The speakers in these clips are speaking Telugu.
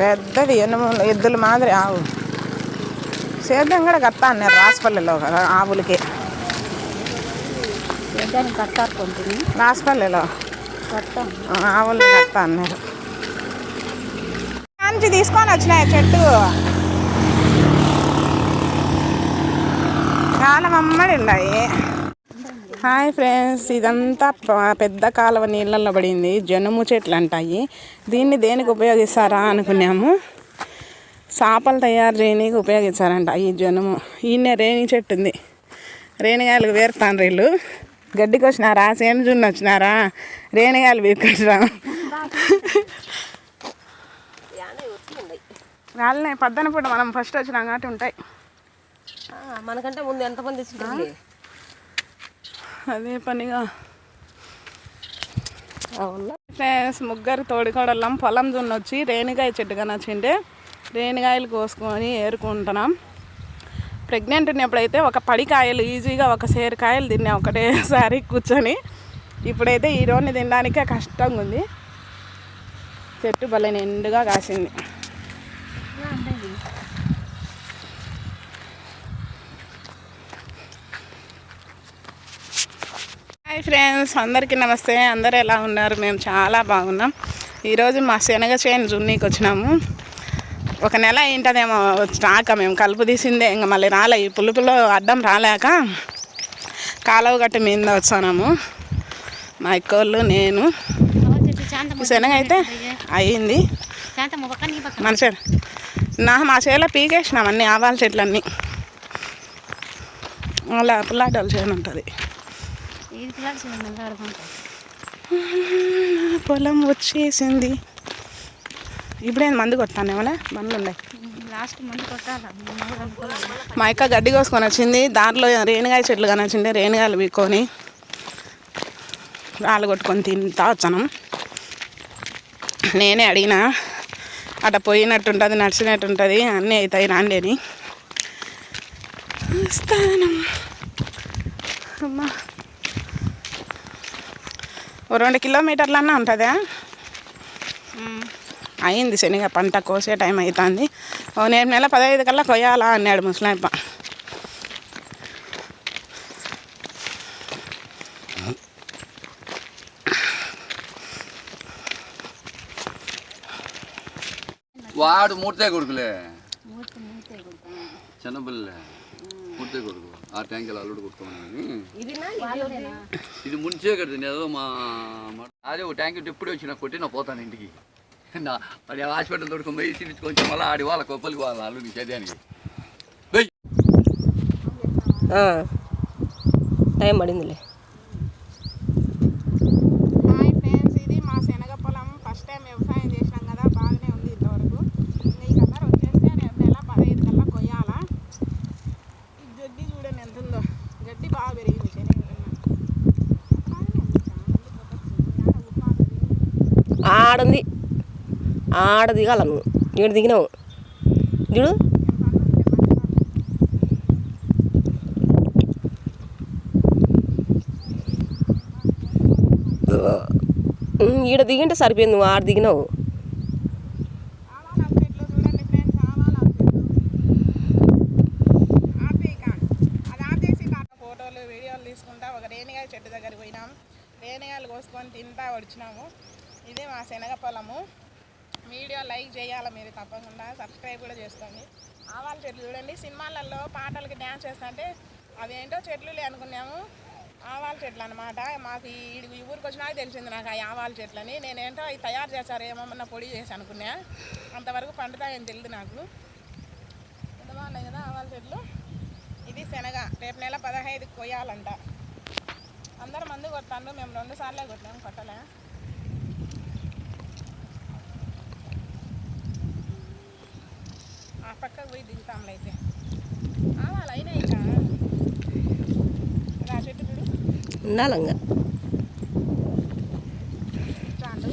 పెద్దది ఎనుము ఎద్దుల మాదిరి ఆవు. సేద్యం కూడా కత్తా అన్నారు రాసిపల్లెలో ఆవులకి. రాసిపల్లెలో. కట్టాం. ఆవులు కత్తా అన్నారు నుంచి తీసుకొని వచ్చినాయి చెట్టు. చాలా మమ్మడి ఉన్నాయి. హాయ్ ఫ్రెండ్స్ ఇదంతా పెద్ద కాలువ నీళ్ళల్లో పడింది జనుము చెట్లు అంటాయి దీన్ని దేనికి ఉపయోగిస్తారా అనుకున్నాము. చేపలు తయారు చేయడానికి ఉపయోగిస్తారంట ఈ జనుము. ఈయన రేణి చెట్టు ఉంది. రేణిగాయలు వేరుతాను వీళ్ళు. గడ్డికి వచ్చినారా సేను జున్ను వచ్చినారా? రేణిగాయలు వీరుకుంటారా వాళ్ళనే పద్దన పూట మనం ఫస్ట్ వచ్చినాం కాబట్టి ఉంటాయి. మనకంటే ముందు ఎంతమంది ఇచ్చింది అదే పనిగా. అవునా? ఫ్రెండ్స్ ముగ్గురు తోడికోడళ్ళం. పొలం దున్నొచ్చి రేణిగాయ చెట్టు కనొచ్చింటే రేణిగాయలు కోసుకొని ఏరుకుంటున్నాం. ప్రెగ్నెంట్ ఉన్నప్పుడైతే ఒక పడి కాయలు ఈజీగా ఒక సేరు తిన్నాం ఒకటేసారి కూర్చొని. ఇప్పుడైతే ఈ రోజు తినడానికే కష్టంగా ఉంది చెట్టు భలే నిండుగా కాసింది. హాయ్ ఫ్రెండ్స్ అందరికీ నమస్తే. అందరు ఎలా ఉన్నారు? మేము చాలా బాగున్నాం. ఈరోజు మా శనగ చేను జున్నీకి వచ్చినాము. ఒక నెల ఏంటదేమో రాక మేము కలుపు తీసిందే ఇంకా మళ్ళీ రాలే. ఈ పులుపులో అడ్డం రాలేక కాలువ గట్టి మీద వచ్చాము మా ఎక్కోళ్ళు నేను. శనగ అయితే అయ్యింది మన చే నా మా చేలో పీకేసినాం అన్ని ఆవాల చెట్లన్నీ. అలా పుల్లాటోళ్ళ చేను ఉంటుంది. పొలం వచ్చేసింది. ఇప్పుడేం మందు కొడతాను ఏమన్నా? బండ్లు ఉన్నాయి. లాస్ట్ మంది కొట్టాలి? మా అక్క గడ్డి కోసుకొని వచ్చింది. దాంట్లో రేణిగాయ చెట్లు కానీ వచ్చింది. రేణిగాయలు వీక్కొని రాళ్ళు కొట్టుకొని తింటా వచ్చాను. నేనే అడిగిన అట పోయినట్టుంటుంది నడిచినట్టుంటుంది అన్నీ అవుతాయి రాండి అని. స్థానం అమ్మా. రెండు కిలోమీటర్లన్నా ఉంటుందా? అయింది శనగ పంట కోసే టైం అవుతుంది ఓ నేను నెల పదహైదు కల్లా కొయ్యాలా అన్నాడు ముసలాయప్ప వాడు మూర్తే కొడుకులే. చిన్నపిల్లలే. మూర్తే కొడుకు. ఆ ట్యాంకులు అల్లుడు ఇది ముంచే కదా ఏదో మా అదే ఒక ట్యాంక్ ఎప్పుడు వచ్చి నాకు కొట్టి నా పోతాను ఇంటికి. నా వాడి హాస్పిటల్ తోడుకొని పోయి చూపించుకొని మళ్ళీ ఆడి వాళ్ళ కొప్పలికి వాళ్ళ అల్లుడికి చదివానికి టైం పడిందిలే హాయ్ ఫ్రెండ్స్ ఇది మా శనగ పొలం ఫస్ట్ టైం వ్యవసాయం చేసినాం కదా బాగానే ఉంది ఇంతవరకు ఇంకా ఈ కలర్ వచ్చేస్తే రేపు నెల పదహైదు కల్లా కొయ్యాలా ఈ గడ్డి చూడండి ఎంత ఉందో గడ్డి బాగా పెరిగింది శనగ కన్నా బాగానే ఉంది చాలా. అందుకు ఒక చిన్న ఉప్మా ఆడుంది ఆడ దిగాల నువ్వు ఈడ దిగినావు. చూడు ఈడ దిగింటే సరిపోయింది నువ్వు ఆడ దిగినావు. ఆవాల చూడండి ఫ్రెండ్స్ ఆవాల అది ఫోటోలు వీడియోలు తీసుకుంటా ఒక చెట్టు దగ్గరికి పోయినాం. రేణిగాయలు కోసుకొని తింటా వచ్చినాము. ఇదే మా శనగ పొలము వీడియో లైక్ చేయాలి మీరు తప్పకుండా సబ్స్క్రైబ్ కూడా చేసుకోండి. ఆవాల చెట్లు చూడండి సినిమాలలో పాటలకి డ్యాన్స్ చేస్తుంటే అవేంటో చెట్లు అనుకున్నాము. ఆవాల చెట్లు అనమాట మాకు ఈ ఊరికి వచ్చినాక తెలిసింది నాకు ఆ ఆవాల చెట్లని. నేనేంటో అవి తయారు చేశారు ఏమన్నా పొడి చేసి అనుకున్నా. అంతవరకు పండుతాయని తెలియదు నాకు. ఎంత బాగున్నాయి కదా ఆవాల చెట్లు? ఇది శనగ. రేపు నెల పదహైదు కొయ్యాలంట. అందరు మందు కొడతాను మేము రెండు సార్లే కొట్టాము కొట్టలే. పక్కకు పోయి దిగుతాంలే అయితే ఆవాలు అయినాయి ఇంకా రా చెట్టు చూడు ఉండాలంగా చాలు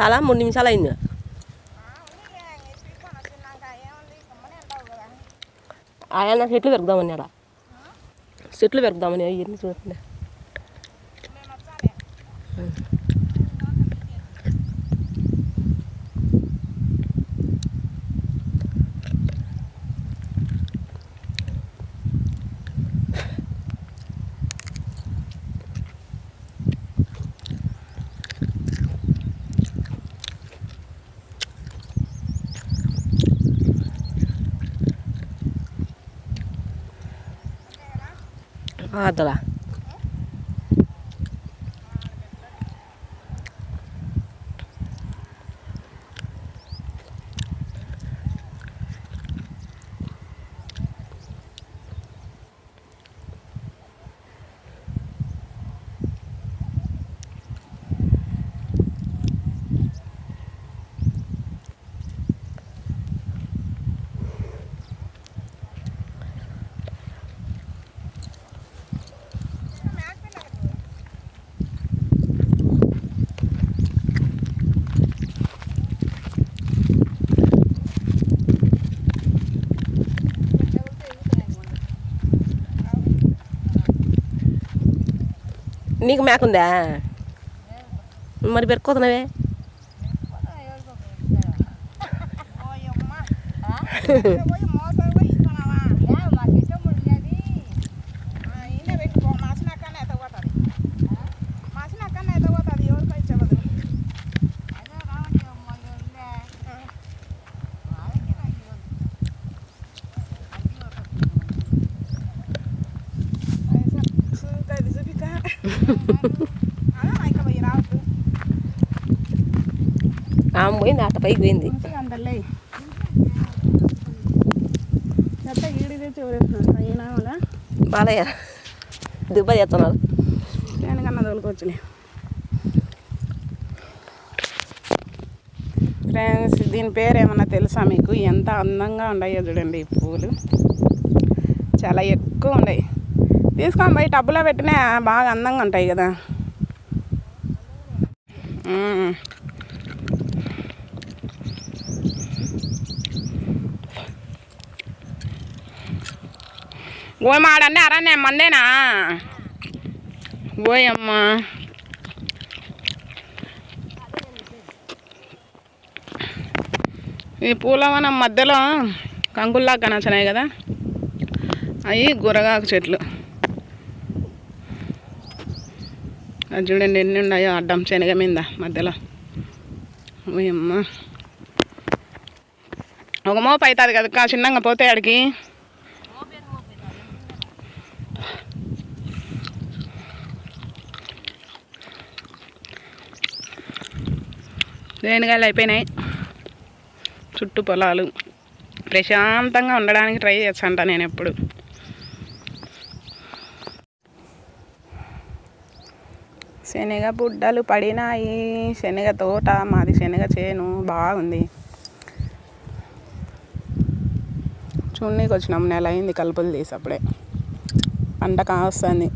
చాలా మూడు నిమిషాలు అయింది ఆయన చెట్లు పెరుగుదామని అలా. చెట్లు పెరుగుదామని అవన్నీ చూడండి. Adela. నీకు మేకుందా? మరి పెరుక్కోతున్నావే ఆమె పోయింది అట్ట పైకి పోయింది. అయినా బాలయ్య దిబ్బ చేస్తున్నారు దేనికన్నా తోలుకోవచ్చులే ఫ్రెండ్స్ దీని పేరు ఏమన్నా తెలుసా మీకు? ఎంత అందంగా ఉన్నాయో చూడండి ఈ పువ్వులు చాలా ఎక్కువ ఉన్నాయి. తీసుకొని పోయి టబ్బులో పెట్టినా బాగా అందంగా ఉంటాయి కదా. మ్మ్. ఓయ్ మాడన్నీ అరనే మందేనా? ఓయమ్మా ఈ పూలవనం మధ్యలో కంగుల్లా కనచనాయి కదా. అవి గురగాకు చెట్లు. అది చూడండి ఎన్ని ఉన్నాయో అడ్డం శనగ మీద మధ్యలో. అమ్మ ఒక మోపు అవుతుంది కదా చిన్నగా పోతే ఆడికి. రేణుగాయలు అయిపోయినాయి? చుట్టూ పొలాలు. ప్రశాంతంగా ఉండడానికి ట్రై చేస్తాంట నేను ఎప్పుడు శనగ బుడ్డలు పడినాయి. శనగ తోట మాది శనగ చేను బాగుంది. చూడనీకి వచ్చినాం నెల అయింది కలుపులు తీసి అప్పుడే. పంట కాస్తుంది.